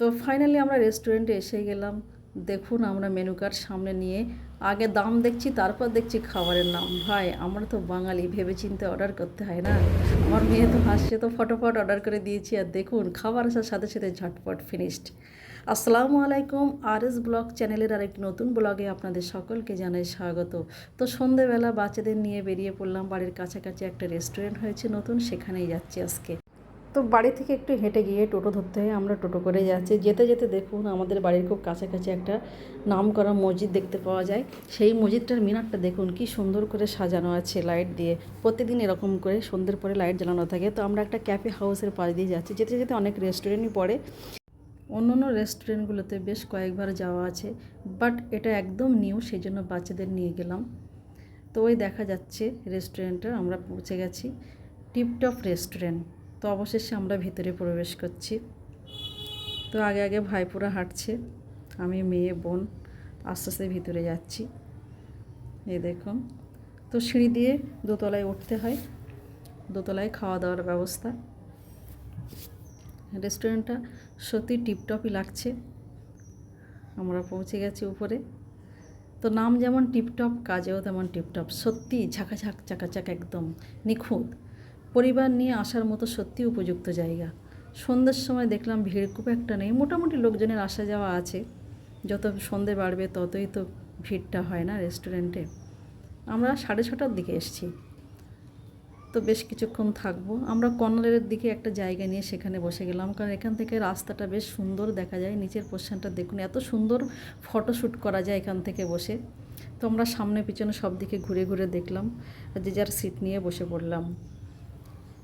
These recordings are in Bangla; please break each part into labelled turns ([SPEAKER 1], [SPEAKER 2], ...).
[SPEAKER 1] তো ফাইনালি আমরা রেস্টুরেন্টে এসে গেলাম। দেখুন আমরা মেনু কার্ড সামনে নিয়ে আগে দাম দেখছি, তারপর দেখছি খাবারের নাম। ভাই, আমরা তো বাঙালি ভেবে চিন্তে অর্ডার করতে হয় না। আমার মেয়ে তো হাসছে, তো ফটোফট অর্ডার করে দিয়েছি। আর দেখুন, খাবার আসার সাথে সাথে ঝটপট ফিনিশড আসসালামু আলাইকুম আর এস ব্লগ চ্যানেলের আরেকটি নতুন ব্লগে আপনাদের সকলকে জানাই স্বাগত। তো সন্ধেবেলা বাচ্চাদের নিয়ে বেরিয়ে পড়লাম। বাড়ির কাছাকাছি একটা রেস্টুরেন্ট হয়েছে নতুন, সেখানেই যাচ্ছি আজকে। তো বাড়ি থেকে একটু হেঁটে গিয়ে টোটো ধরতে হয়, আমরা টোটো করে যাচ্ছি। যেতে যেতে দেখুন, আমাদের বাড়ির খুব কাছাকাছি একটা নাম করা মসজিদ দেখতে পাওয়া যায়। সেই মসজিদটার মিনারটা দেখুন, কি সুন্দর করে সাজানো আছে লাইট দিয়ে। প্রতিদিন এরকম করে সন্ধ্যের পরে লাইট জ্বালানো থাকে। তো আমরা একটা ক্যাফে হাউসের পাশ দিয়ে যাচ্ছি। যেতে যেতে অনেক রেস্টুরেন্টই পড়ে। অন্য অন্য রেস্টুরেন্টগুলোতে বেশ কয়েকবার যাওয়া আছে। বাট এটা একদম নিউ সেই জন্য বাচ্চাদের নিয়ে গেলাম। তো ওই দেখা যাচ্ছে রেস্টুরেন্টটা আমরা পৌঁছে গেছি। টিপটপ রেস্টুরেন্ট তো অবশেষে আমরা ভিতরে প্রবেশ করছি। তো আগে আগে ভাইপুরা হাঁটছে, আমি, মেয়ে, বোন, আস্তে আস্তে ভিতরে যাচ্ছি। এই দেখুন, তো সিঁড়ি দিয়ে দোতলায় উঠতে হয়, দোতলায় খাওয়া দাওয়ার ব্যবস্থা। রেস্টুরেন্টটা সত্যি টিপটপই লাগছে। আমরা পৌঁছে গেছি উপরে। তো নাম যেমন টিপটপ, কাজেও তেমন টিপটপ। সত্যি ঝাঁকাঝাক, চাকাচাক একদম নিখুঁত। পরিবার নিয়ে আসার মতো সত্যি উপযুক্ত জায়গা। সন্ধ্যের সময় দেখলাম ভিড় খুব একটা নেই। মোটামুটি লোকজনের আসা যাওয়া আছে। যত সন্ধে বাড়বে ততই তো ভিড়টা হয় না রেস্টুরেন্টে। আমরা সাড়ে ছটার দিকে এসেছি। তো বেশ কিছুক্ষণ থাকব। আমরা কর্নারের দিকে একটা জায়গা নিয়ে সেখানে বসে গেলাম। কারণ এখান থেকে রাস্তাটা বেশ সুন্দর দেখা যায়। নিচের পোর্শনটা দেখুন, এত সুন্দর ফটোশ্যুট করা যায় এখান থেকে বসে। তো আমরা সামনে পিছনে সব দিকে ঘুরে ঘুরে দেখলাম। যে যার সিট নিয়ে বসে পড়লাম।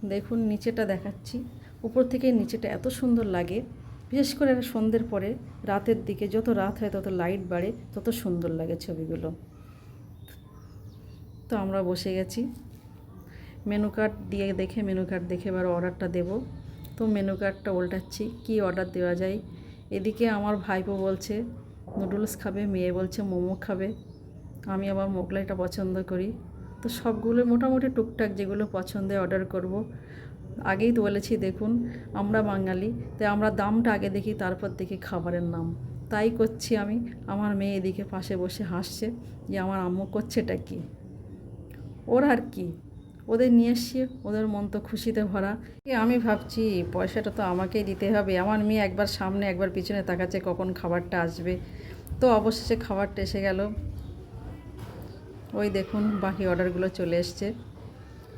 [SPEAKER 1] দেখুন, নিচেটা দেখাচ্ছি। উপর থেকে নিচেটা এত সুন্দর লাগে। বিশেষ করে সন্ধ্যের পরে, রাতের দিকে যত রাত হয়, তত লাইট বাড়ে, তত সুন্দর লাগে ছবিগুলো। তো আমরা বসে গেছি। মেনু কার্ড দিয়ে দেখে, মেনু কার্ড দেখে এবার অর্ডারটা দেব। তো মেনু কার্ডটা উল্টাচ্ছি, কি অর্ডার দেওয়া যায়? এদিকে আমার ভাইপো বলছে, নুডলস খাবে, মেয়ে বলছে মোমো খাবে। আমি আবার মোগলাইটা পছন্দ করি। তো সবগুলো মোটামুটি টুকটাক যেগুলো পছন্দে অর্ডার করব। আগেই তো বলেছি, দেখুন, আমরা বাঙালি তাই আমরা দামটা আগে দেখি, তারপর দেখি খাবারের নাম। তাই করছি আমি। আমার মেয়ে এদিকে পাশে বসে হাসছে যে, আমার আম্মু করছেটা কি? ওর আর কি? ওদের নিয়ে এসছি, ওদের মন তো খুশিতে ভরা। আমি ভাবছি, পয়সাটা তো আমাকেই দিতে হবে। আমার মেয়ে একবার সামনে, একবার পিছনে তাকাচ্ছে, কখন খাবারটা আসবে। তো অবশেষে খাবারটা এসে গেল। ওই দেখুন বাকি অর্ডারগুলো চলে এসছে।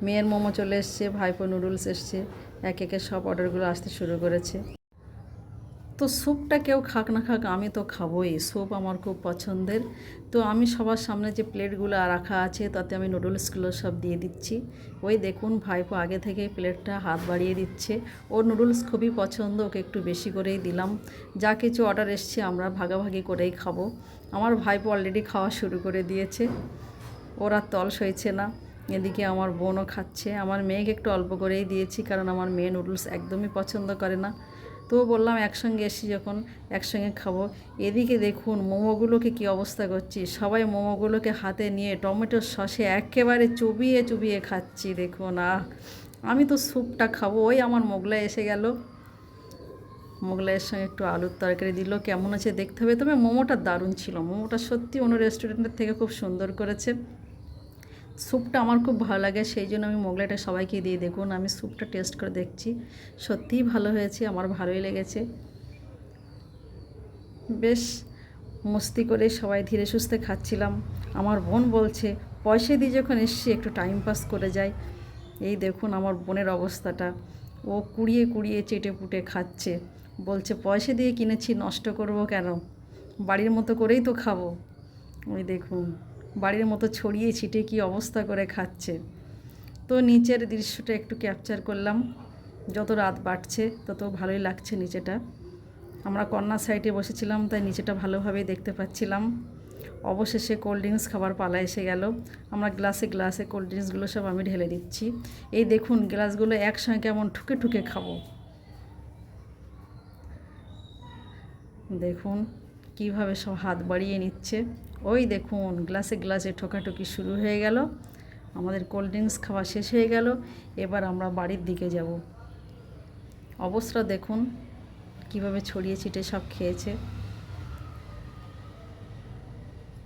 [SPEAKER 1] মেয়ের মোমো চলে এসছে, ভাইপো নুডলস এসছে, এক একে সব অর্ডারগুলো আসতে শুরু করেছে। তো স্যুপটা কেউ খাক না খাক, আমি তো খাবোই। স্যুপ আমার খুব পছন্দের। তো আমি সবার সামনে যে প্লেটগুলো রাখা আছে, তাতে আমি নুডলসগুলো সব দিয়ে দিচ্ছি। ওই দেখুন, ভাইপো আগে থেকে প্লেটটা হাত বাড়িয়ে দিচ্ছে। ওর নুডলস খুবই পছন্দ, ওকে একটু বেশি করেই দিলাম। যা কিছু অর্ডার এসছে, আমরা ভাগাভাগি করেই খাব। আমার ভাইপো অলরেডি খাওয়া শুরু করে দিয়েছে। ওর তল সইছে না। এদিকে আমার বোনও খাচ্ছে। আমার মেয়েকে একটু অল্প করেই দিয়েছি কারণ আমার মেয়ে নুডলস একদমই পছন্দ করে না। তো বললাম, একসঙ্গে এসি যখন, একসঙ্গে খাব। এদিকে দেখুন, মোমোগুলোকে কি অবস্থা করছি। সবাই মোমোগুলোকে হাতে নিয়ে টমেটোর সসে একেবারে চুবিয়ে চুবিয়ে খাচ্ছি। দেখুন, আহ! আমি তো স্যুপটা খাব। ওই আমার মোগলাই এসে গেল। মোগলাইয়ের সঙ্গে একটু আলুর তরকারি দিল। কেমন আছে দেখতে হবে। তবে মোমোটা দারুণ ছিল। মোমোটা সত্যি অন্য রেস্টুরেন্টের থেকে খুব সুন্দর করেছে। স্যুপটা আমার খুব ভালো লাগে, সেই জন্য আমি মোগলাইটা সবাইকে দিয়ে দেখুন, আমি স্যুপটা টেস্ট করে দেখছি। সত্যিই ভালো হয়েছে, আমার ভালোই লেগেছে। বেশ মস্তি করে সবাই ধীরে সুস্থে খাচ্ছিলাম। আমার বোন বলছে, পয়সা দিয়ে যখন এসছি, একটু টাইম পাস করে যাই। এই দেখুন আমার বোনের অবস্থাটা। ও কুড়িয়ে কুড়িয়ে চেটে পুটে খাচ্ছে। বলছে, পয়সা দিয়ে কিনেছি, নষ্ট করব কেন? বাড়ির মতো করেই তো খাব। ওই দেখুন। বাড়ির মতো ছড়িয়ে ছিটে কি অবস্থা করে খাচ্ছে। তো নিচের দৃশ্যটা একটু ক্যাপচার করলাম। যত রাত বাড়ছে, তত ভালোই লাগছে নিচেটা। আমরা কন্যা সাইডে বসেছিলাম, তাই নিচেটা ভালোভাবেই দেখতে পাচ্ছিলাম। অবশেষে কোল্ড ড্রিঙ্কস খাবার পালা এসে গেল। আমরা গ্লাসে গ্লাসে কোল্ড ড্রিঙ্কসগুলো সব আমি ঢেলে দিচ্ছি এই দেখুন গ্লাসগুলো একসঙ্গে কেমন ঠুকে ঠুকে খাব। দেখুন, কীভাবে সব হাত বাড়িয়ে নিচ্ছে। ওই দেখুন, গ্লাসে গ্লাসে ঠোকাঠুকি শুরু হয়ে গেল। আমাদের কোল্ড ড্রিঙ্কস খাওয়া শেষ হয়ে গেল। এবার আমরা বাড়ির দিকে যাব। অবস্থা দেখুন, কীভাবে ছড়িয়ে ছিটে সব খেয়েছে।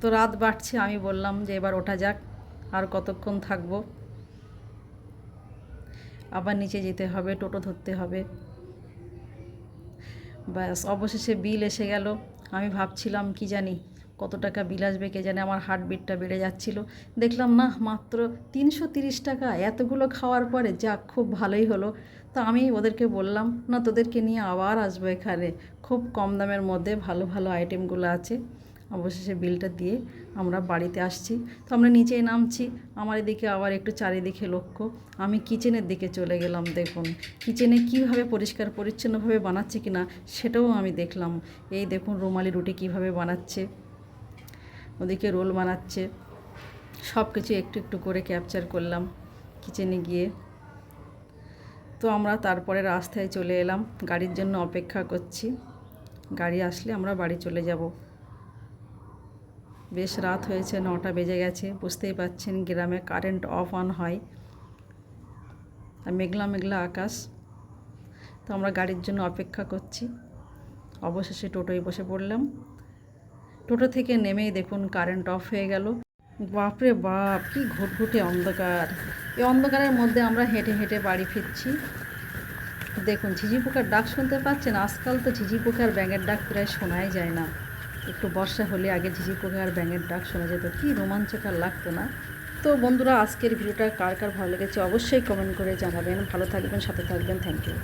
[SPEAKER 1] তো রাত বাড়ছে, আমি বললাম যে এবার ওঠা যাক, আর কতক্ষণ থাকব। আবার নিচে যেতে হবে, টোটো ধরতে হবে। ব্যাস, অবশেষে বিল এসে গেল। আমি ভাবছিলাম, কি জানি কত টাকা বিল আসবে, কে জানে আমার হার্টবিটটা বেড়ে যাচ্ছিল। দেখলাম, না, মাত্র তিনশো তিরিশ টাকা। এতগুলো খাওয়ার পরে, যাক, খুব ভালোই হলো। তো আমি ওদেরকে বললাম, না, তোদেরকে নিয়ে আবার আসব এখানে। খুব কম দামের মধ্যে ভালো ভালো আইটেমগুলো আছে। অবশেষে বিলটা দিয়ে আমরা বাড়িতে আসছি। তো আমরা নিচে নামছি। আমার এদিকে আবার একটু চারিদিকে লক্ষ্য। আমি কিচেনের দিকে চলে গেলাম, দেখুন। কিচেনে কীভাবে পরিষ্কার, পরিচ্ছন্নভাবে বানাচ্ছে কিনা, সেটাও আমি দেখলাম। এই দেখুন, রুমালি রুটি কীভাবে বানাচ্ছে। ওদিকে রোল বানাচ্ছে। সব কিছু একটু একটু করে ক্যাপচার করলাম কিচেনে গিয়ে। তো আমরা তারপরে রাস্তায় চলে এলাম, গাড়ির জন্য অপেক্ষা করছি। গাড়ি আসলে আমরা বাড়ি চলে যাব। বেশ রাত হয়েছে, নটা বেজে গেছে, বুঝতেই পাচ্ছেন গ্রামে কারেন্ট অফ অন হয়। আর মেঘলা মেঘলা আকাশ। তো আমরা গাড়ির জন্য অপেক্ষা করছি। অবশেষে টোটোয় বসে পড়লাম। টোটো থেকে নেমেই দেখুন কারেন্ট অফ হয়ে গেল। বাপরে বাপ, কি ঘুটঘুটে অন্ধকার। এই অন্ধকারের মধ্যে আমরা হেঁটে হেঁটে বাড়ি ফিরছি। দেখুন, ঝিঝি পোকার ডাক শুনতে পাচ্ছেন? আজকাল তো ঝিঝি পোকার ব্যাঙের ডাক প্রায় শোনাই যায় না। একটু বর্ষা হলে আগে ঝিঝি পোকার ব্যাঙের ডাক শোনা যেত। কি রোমাঞ্চকর লাগতো না? তো বন্ধুরা, আজকের ভিডিওটা কার কার ভালো লেগেছে অবশ্যই কমেন্ট করে জানাবেন। ভালো থাকবেন, সাথে থাকবেন থ্যাংক ইউ